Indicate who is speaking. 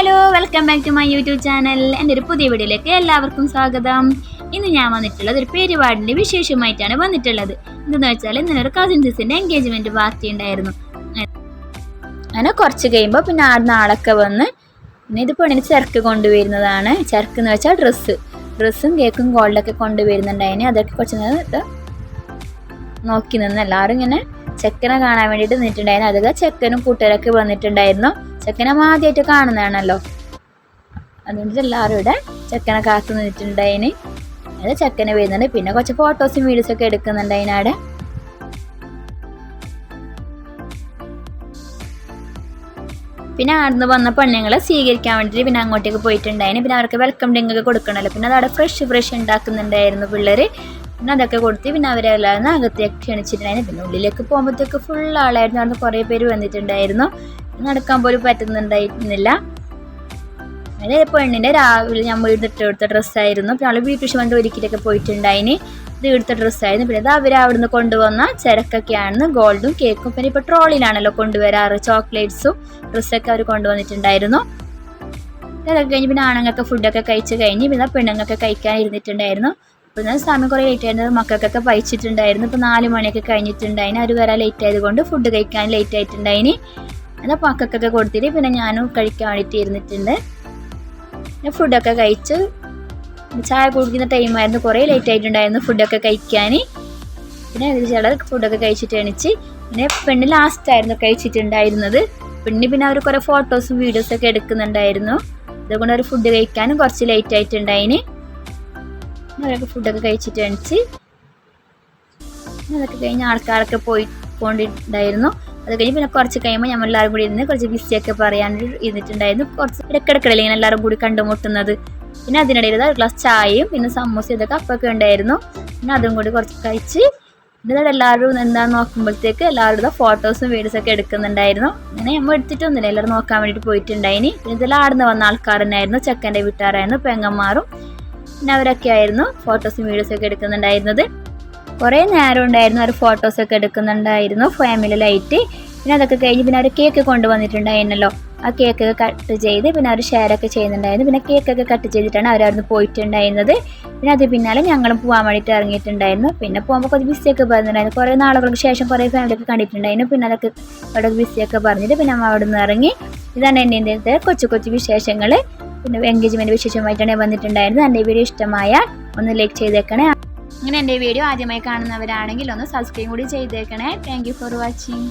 Speaker 1: Hello welcome back to my YouTube channel എന്റെ ഒരു പുതിയ വീഡിയോയിലേക്ക് എല്ലാവർക്കും സ്വാഗതം. ഇന്ന് ഞാൻ വന്നിട്ടുള്ളത് ഒരു പെരുപാടിന്റെ വിശേഷമായിട്ടാണ് വന്നിട്ടുള്ളത്. എന്തെന്ന് വെച്ചാൽ ഇന്നലെ കസിൻ സിസിന്റെ എൻഗേജ്മെന്റ് പാർട്ടി ഉണ്ടായിരുന്നു. അങ്ങനെ കുറച്ച് കഴിയുമ്പോൾ പിന്നെ ആ നാളൊക്കെ വന്ന് പിന്നെ ഇത് പെണ്ണിന് ചെറുക്ക് കൊണ്ടുവരുന്നതാണ്. ചെറുക്ക് എന്ന് വെച്ചാൽ ഡ്രസ്സ് ഡ്രസ്സും കേക്കും ഗോൾഡൊക്കെ കൊണ്ടുവരുന്നുണ്ടായിന്. അതൊക്കെ കുറച്ച് നേരം നോക്കി നിന്ന് എല്ലാവരും ഇങ്ങനെ ചെക്കനെ കാണാൻ വേണ്ടിയിട്ട് നിന്നിട്ടുണ്ടായിരുന്നു. അതൊക്കെ ചെക്കനും കൂട്ടുകാരൊക്കെ വന്നിട്ടുണ്ടായിരുന്നു. ചെക്കനെ ആദ്യമായിട്ട് കാണുന്നതാണല്ലോ. അതുകൊണ്ട് എല്ലാവരും ഇവിടെ ചെക്കനെ കാത്തു നിന്നിട്ടുണ്ടായിന്. അത് ചെക്കനെ വരുന്നുണ്ട്. പിന്നെ കുറച്ച് ഫോട്ടോസും വീഡിയോസും ഒക്കെ എടുക്കുന്നുണ്ട് അതിനവിടെ പിന്നെ ആടുന്ന് വന്ന പെണ്ണുങ്ങളെ സ്വീകരിക്കാൻ വേണ്ടിയിട്ട് പിന്നെ അങ്ങോട്ടേക്ക് പോയിട്ടുണ്ടായിരുന്നു പിന്നെ അവർക്ക് വെൽക്കം ഡ്രിങ്ക് ഒക്കെ കൊടുക്കണമല്ലോ പിന്നെ അതവിടെ ഫ്രഷ് ഫ്രഷ് ഉണ്ടാക്കുന്നുണ്ടായിരുന്നു പിള്ളേർ പിന്നെ അതൊക്കെ കൊടുത്ത് പിന്നെ അവരെല്ലാവരും അകത്തേക്ക് ക്ഷണിച്ചിട്ടുണ്ടായിരുന്നു പിന്നെ ഉള്ളിലേക്ക് പോകുമ്പോഴത്തേക്ക് ഫുൾ ആളായിരുന്നു. അവിടെ കുറേ പേര് വന്നിട്ടുണ്ടായിരുന്നു. നടക്കാൻ പോലും പറ്റുന്നുണ്ടായിരുന്നില്ല. അങ്ങനെ പെണ്ണിന്റെ രാവിലെ ഞാൻ എടുത്തിട്ട് എടുത്ത ഡ്രസ്സായിരുന്നു പിന്നെ അവൾ ബ്യൂട്ടീഷ്യൻ കൊണ്ട് ഒരിക്കലൊക്കെ പോയിട്ടുണ്ടായിന്. ഇത് എടുത്ത ഡ്രസ്സായിരുന്നു പിന്നെ അത് അവർ അവിടുന്ന് കൊണ്ടുവന്ന ചരക്കൊക്കെയാണ് ഗോൾഡും കേക്കും പിന്നെ ഇപ്പോൾ ട്രോളിലാണല്ലോ കൊണ്ടുവരാറ്. ചോക്ലേറ്റ്സും ഡ്രസ്സൊക്കെ അവർ കൊണ്ടുവന്നിട്ടുണ്ടായിരുന്നു. അതൊക്കെ കഴിഞ്ഞ് പിന്നെ ആണുങ്ങൾക്ക് ഫുഡൊക്കെ കഴിച്ച് കഴിഞ്ഞ് പിന്നെ പെണ്ണുങ്ങൾക്ക് കഴിക്കാൻ ഇരുന്നിട്ടുണ്ടായിരുന്നു. പിന്നെ സമയം കുറേ ലേറ്റ് ആയിരുന്നു. മക്കൾക്കൊക്കെ പഴിച്ചിട്ടുണ്ടായിരുന്നു. ഇപ്പോൾ നാല് മണിയൊക്കെ കഴിഞ്ഞിട്ടുണ്ടായിന്. അവർ വരാൻ ലേറ്റ് ആയതുകൊണ്ട് ഫുഡ് കഴിക്കാൻ ലേറ്റ് ആയിട്ടുണ്ടായിന്. എന്നാൽ മക്കൾക്കൊക്കെ കൊടുത്തിട്ട് പിന്നെ ഞാനും കഴിക്കാൻ വേണ്ടിയിട്ട് ഇരുന്നിട്ടുണ്ട്. പിന്നെ ഫുഡൊക്കെ കഴിച്ച് ചായ കുടിക്കുന്ന ടൈമായിരുന്നു കുറേ ലേറ്റ് ആയിട്ടുണ്ടായിരുന്നു ഫുഡൊക്കെ കഴിക്കാൻ. പിന്നെ ചിലർ ഫുഡൊക്കെ കഴിച്ചിട്ട് എണിച്ച് പിന്നെ പെണ്ണ് ലാസ്റ്റ് ആയിരുന്നു കഴിച്ചിട്ടുണ്ടായിരുന്നത്. പെണ്ണ് പിന്നെ അവർ കുറേ ഫോട്ടോസും വീഡിയോസും ഒക്കെ എടുക്കുന്നുണ്ടായിരുന്നു. അതുകൊണ്ട് അവർ ഫുഡ് കഴിക്കാനും കുറച്ച് ലേറ്റ് ആയിട്ടുണ്ടായിന്. അവരൊക്കെ ഫുഡൊക്കെ കഴിച്ചിട്ട് എണിച്ച് അതൊക്കെ കഴിഞ്ഞ് ആൾക്കാരൊക്കെ പോയി പോയിക്കൊണ്ടിട്ടുണ്ടായിരുന്നു അത് കഴിഞ്ഞ് പിന്നെ കുറച്ച് കഴിയുമ്പോൾ നമ്മൾ എല്ലാവരും കൂടി ഇരുന്ന് കുറച്ച് ബിസിയൊക്കെ പറയാൻ ഇരുന്നിട്ടുണ്ടായിരുന്നു. കുറച്ച് ഇടക്കിടക്കിടയിൽ ഇങ്ങനെ എല്ലാവരും കൂടി കണ്ടുമുട്ടുന്നത്. പിന്നെ അതിനിടയിൽ ഒരു ഗ്ലാസ് ചായയും പിന്നെ സമൂസ ഇതൊക്കെ അപ്പൊക്കെ ഉണ്ടായിരുന്നു. പിന്നെ അതും കൂടി കുറച്ച് കഴിച്ച് എന്നിട്ട് എല്ലാവരും എന്താന്ന് നോക്കുമ്പോഴത്തേക്ക് എല്ലാവരുടെ ഫോട്ടോസും വീഡിയോസൊക്കെ എടുക്കുന്നുണ്ടായിരുന്നു. അങ്ങനെ നമ്മൾ എടുത്തിട്ടൊന്നുമില്ല. എല്ലാവരും നോക്കാൻ വേണ്ടിയിട്ട് പോയിട്ടുണ്ടായിനി. പിന്നെ ഇതെല്ലാം ആടുന്ന് വന്ന ആൾക്കാർ തന്നെയായിരുന്നു. ചെക്കന്റെ വീട്ടുകാരായിരുന്നു പെങ്ങന്മാരും. പിന്നെ അവരൊക്കെ ആയിരുന്നു ഫോട്ടോസും വീഡിയോസും ഒക്കെ എടുക്കുന്നുണ്ടായിരുന്നത്. കുറേ നേരം ഉണ്ടായിരുന്നു. അവർ ഫോട്ടോസൊക്കെ എടുക്കുന്നുണ്ടായിരുന്നു. ഫാമിലിയിലായിട്ട് പിന്നെ അതൊക്കെ കഴിഞ്ഞ് പിന്നെ അവർ കേക്ക് കൊണ്ടുവന്നിട്ടുണ്ടായിരുന്നല്ലോ. ആ കേക്കൊക്കെ കട്ട് ചെയ്ത് പിന്നെ അവർ ഷെയറൊക്കെ ചെയ്യുന്നുണ്ടായിരുന്നു. പിന്നെ കേക്കൊക്കെ കട്ട് ചെയ്തിട്ടാണ് അവരവിടുന്ന് പോയിട്ടുണ്ടായിരുന്നത്. പിന്നെ അത് പിന്നാലെ ഞങ്ങളും പോകാൻ വേണ്ടിയിട്ട് ഇറങ്ങിയിട്ടുണ്ടായിരുന്നു. പിന്നെ പോകുമ്പോൾ കുറച്ച് ബിസിയൊക്കെ പറഞ്ഞിട്ടുണ്ടായിരുന്നു. കുറേ നാളുകൾക്ക് ശേഷം കുറേ ഫാമിലിയൊക്കെ കണ്ടിട്ടുണ്ടായിരുന്നു. പിന്നെ അതൊക്കെ അവിടെ ബിസിയൊക്കെ പറഞ്ഞിട്ട് പിന്നെ നമ്മൾ അവിടെ നിന്ന് ഇറങ്ങി. ഇതാണ് എന്റെ കൊച്ചു കൊച്ചു വിശേഷങ്ങൾ പിന്നെ എൻഗേജ്മെന്റ് വിശേഷമായിട്ടാണ് വന്നിട്ടുണ്ടായിരുന്നത്. എന്റെ വീഡിയോ ഇഷ്ടമായ ഒന്ന് ലൈക്ക് ചെയ്തേക്കണേ. അങ്ങനെ എന്റെ വീഡിയോ ആദ്യമായി കാണുന്നവരാണെങ്കിൽ ഒന്ന് സബ്സ്ക്രൈബ് കൂടി ചെയ്തേക്കണേ. Thank for watching